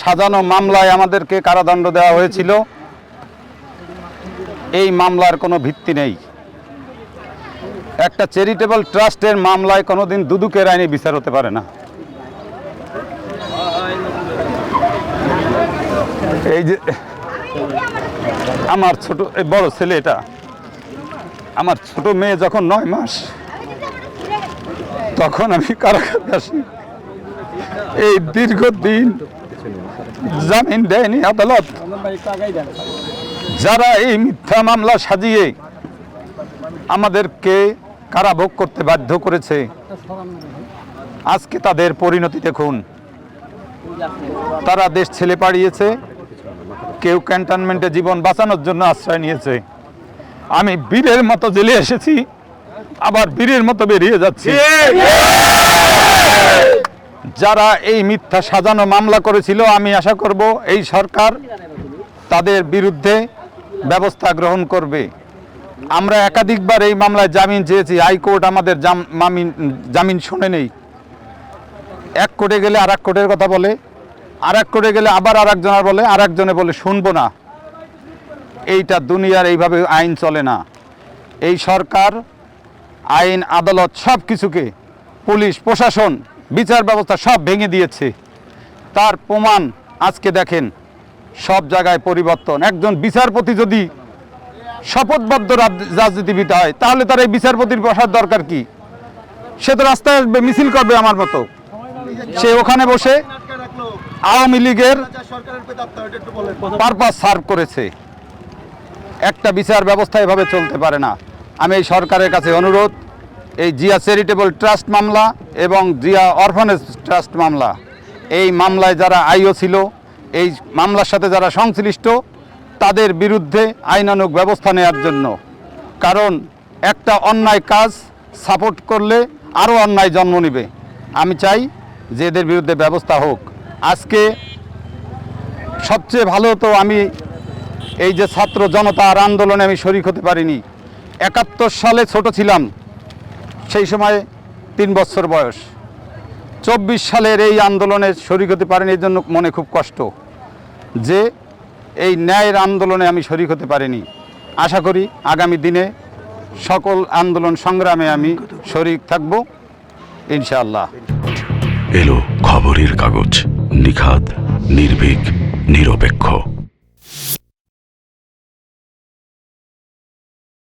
সাজানো মামলায় আমাদেরকে কারাদণ্ড দেওয়া হয়েছিল। এই মামলার কোনো ভিত্তি নেই। একটা চ্যারিটেবল ট্রাস্টের মামলায় কোনোদিন দুদুকের আইনে বিচার হতে পারে না। এই যে, আমার ছোট বড় ছেলে এটা। আমার ছোট মেয়ে যখন নয় মাস, তখন আমি কারাগারে আসি। এই দীর্ঘদিন জামিন দেয়নি আদালত। যারা এই মিথ্যা মামলা সাজিয়ে আমাদেরকে কারাভোগ করতে বাধ্য করেছে, আজকে তাদের পরিণতি দেখুন। তারা দেশ ছেলে পাড়িয়েছে, কেউ ক্যান্টনমেন্টে জীবন বাঁচানোর জন্য আশ্রয় নিয়েছে। আমি বীরের মতো জেলে এসেছি, আবার বীরের মতো বেরিয়ে যাচ্ছি। যারা এই মিথ্যা সাজানো মামলা করেছিল, আমি আশা করব এই সরকার তাদের বিরুদ্ধে ব্যবস্থা গ্রহণ করবে। আমরা একাধিকবার এই মামলায় জামিন চেয়েছি, হাইকোর্ট আমাদের জাম- মামিন, জামিন শুনে নেই। এক কোর্টে গেলে আর এক কোর্টের কথা বলে আর এক কোর্টে গেলে আবার আর একজনের বলে আর একজনে বলে শুনব না। এইটা দুনিয়ার এইভাবে আইন চলে না। এই সরকার, আইন, আদালত সব কিছুকে পুলিশ, প্রশাসন বিচার ব্যবস্থা সব ভেঙে দিয়েছে। তার প্রমাণ আজকে দেখেন, সব জায়গায় পরিবর্তন। একজন বিচারপতি যদি শপথবদ্ধ রাজ- রাজনীতিবিদ হয়, তাহলে তার এই বিচারপতির বসার দরকার কি? সে তো রাস্তায় আসবে, মিছিল করবে আমার মতো। সে ওখানে বসে আওয়ামী লীগের পারপাস সার্ভ করেছে। একটা বিচার ব্যবস্থা এভাবে চলতে পারে না। আমি এই সরকারের কাছে অনুরোধ জিয়া চ্যারিটেবল ট্রাস্ট মামলা এবং জিয়া অরফানেজ ট্রাস্ট মামলা। এই মামলায় যারা আইও ছিল, এই মামলার সাথে যারা সংশ্লিষ্ট, তাদের বিরুদ্ধে আইনানুগ ব্যবস্থা নেওয়ার জন্য। কারণ একটা অন্যায় কাজ সাপোর্ট করলে আরও অন্যায় জন্ম নেবে। আমি চাই যে এদের বিরুদ্ধে ব্যবস্থা হোক। আজকে সবচেয়ে ভালো তো আমি এই যে ছাত্র জনতার আন্দোলনে আমি শরিক হতে পারিনি। একাত্তর সালে ছোট ছিলাম। সেই সময় তিন বছর বয়স। চব্বিশ সালের এই আন্দোলনে শরিক হতে পারেনি এর জন্য মনে খুব কষ্ট যে এই ন্যায়ের আন্দোলনে আমি শরিক হতে পারিনি। আশা করি আগামী দিনে সকল আন্দোলন সংগ্রামে আমি শরিক থাকব। ইনশাআল্লাহ। এলো খবরের কাগজ নিখাত নির্ভীক, নিরপেক্ষ।